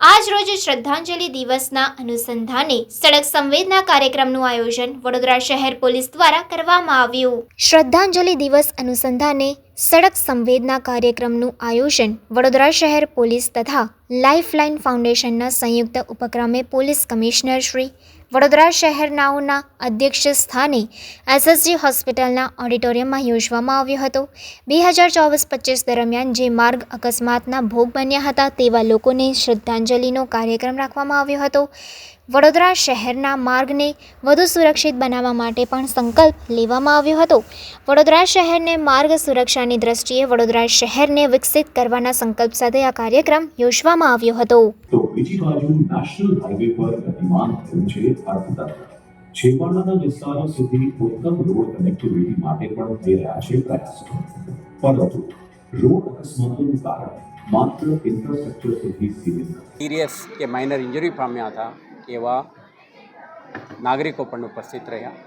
આજ રોજ શ્રદ્ધાંજલિ દિવસના અનુસંધાને સડક સંવેદના કાર્યક્રમનું આયોજન વડોદરા શહેર પોલીસ દ્વારા કરવામાં આવ્યું. શ્રદ્ધાંજલિ દિવસ અનુસંધાને સડક સંવેદના કાર્યક્રમનું આયોજન વડોદરા શહેર પોલીસ તથા લાઇફલાઇન ફાઉન્ડેશનના સંયુક્ત ઉપક્રમે પોલીસ કમિશનર શ્રી વડોદરા શહેરનાઓના અધ્યક્ષ સ્થાને એસએસજી હોસ્પિટલના ઓડિટોરિયમમાં યોજવામાં આવ્યો હતો. બે હજાર ચોવીસ પચીસ દરમિયાન જે માર્ગ અકસ્માતના ભોગ બન્યા હતા તેવા લોકોને શ્રદ્ધાંજલિનો કાર્યક્રમ રાખવામાં આવ્યો હતો. વડોદરા શહેરના માર્ગને વધુ સુરક્ષિત બનાવવા માટે પણ સંકલ્પ લેવામાં આવ્યો હતો. વડોદરા શહેરને માર્ગ સુરક્ષાની દ્રષ્ટિએ વડોદરા શહેરને વિકસિત કરવાના સંકલ્પ સાથે આ કાર્યક્રમ યોજવામાં આવ્યો હતો. તો બીજી બાજુ નેશનલ હાઈવે પર ગતિમાન થયું છે અર્થતંત્ર છેવાડાના વિસ્તારો સુધી ઉત્તમ રોડ કનેક્ટિવિટી માટે પણ થઈ રહ્યા છે પ્રયાસો. પરંતુ રોડ અકસ્માતોનું કારણ માત્ર ઇન્ફ્રાસ્ટ્રક્ચર સુધી સીમિત સિરિયસ કે માઇનર ઇન્જરી પામ્યા હતા એવા નાગરિકો પણ ઉપસ્થિત રહ્યા.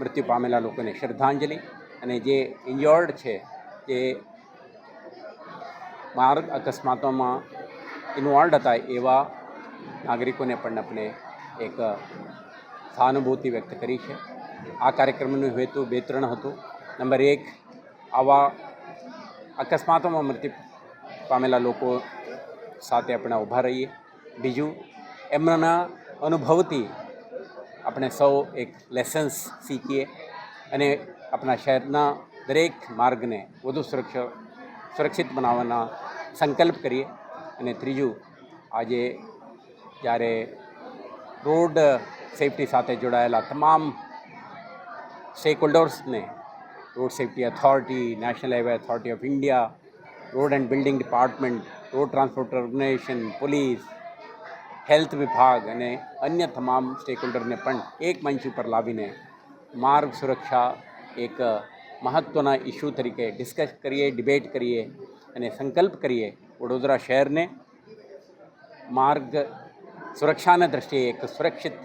મૃત્યુ પામેલા લોકોને શ્રદ્ધાંજલિ અને જે ઇન્જોર્ડ છે જે માર્ગ અકસ્માતોમાં ઇન્વોલ્વ હતા એવા નાગરિકોને પણ આપણે એક સહાનુભૂતિ વ્યક્ત કરી છે. આ કાર્યક્રમનું હેતુ બે ત્રણ હતું. નંબર એક, આવા અકસ્માતોમાં મૃત્યુ પામેલા લોકો સાથે આપણે ઊભા રહીએ. બીજું, એમના અનુભવથી આપણે સૌ એક લેસન્સ શીખીએ અને આપણા શહેરના દરેક માર્ગને વધુ સુરક્ષા સુરક્ષિત બનાવવાના સંકલ્પ કરીએ અને ત્રીજું, આજે જ્યારે રોડ સેફટી સાથે જોડાયેલા તમામ stack હોલ્ડર્સને road safety authority National Highway Authority of India road and building department road transport organisation police health વિભાગ અને અન્ય તમામ સ્ટેક હોલ્ડરને પણ એક મંચ ઉપર લાવીને માર્ગ સુરક્ષા એક મહત્ત્વના ઇસ્યુ તરીકે ડિસ્કસ કરીએ, ડિબેટ કરીએ અને સંકલ્પ કરીએ વડોદરા શહેરને. માર્ગ સુરક્ષાના દ્રષ્ટિએ એક સુરક્ષિત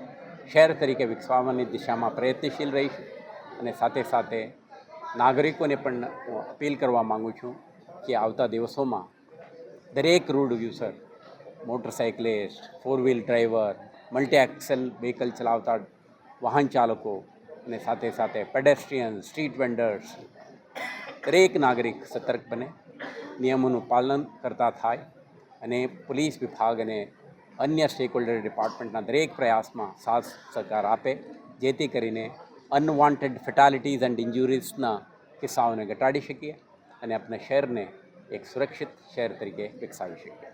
શહેર તરીકે વિકસાવવાની દિશામાં પ્રયત્નશીલ રહીશ અને સાથે સાથે નાગરિકોને પણ હું અપીલ કરવા માગું છું કે આવતા દિવસોમાં દરેક road user motorcyclist four wheel driver multi axle vehicle ચલાવતા વાહન ચાલકો અને સાથે સાથે પેડેસ્ટ્રિયન સ્ટ્રીટ વેન્ડર્સ દરેક નાગરિક સતર્ક બને. નિયમોનું પાલન કરતા થાય અને પોલીસ વિભાગ અને અન્ય સ્ટેક હોલ્ડર ડિપાર્ટમેન્ટના દરેક પ્રયાસમાં સાથ સહકાર આપે, જેથી કરીને અનવોન્ટેડ ફેટાલિટીઝ એન્ડ ઇન્જુરીઝના કિસ્સાઓને ઘટાડી શકીએ અને આપણા શહેરને એક સુરક્ષિત શહેર તરીકે વિકસાવી શકીએ.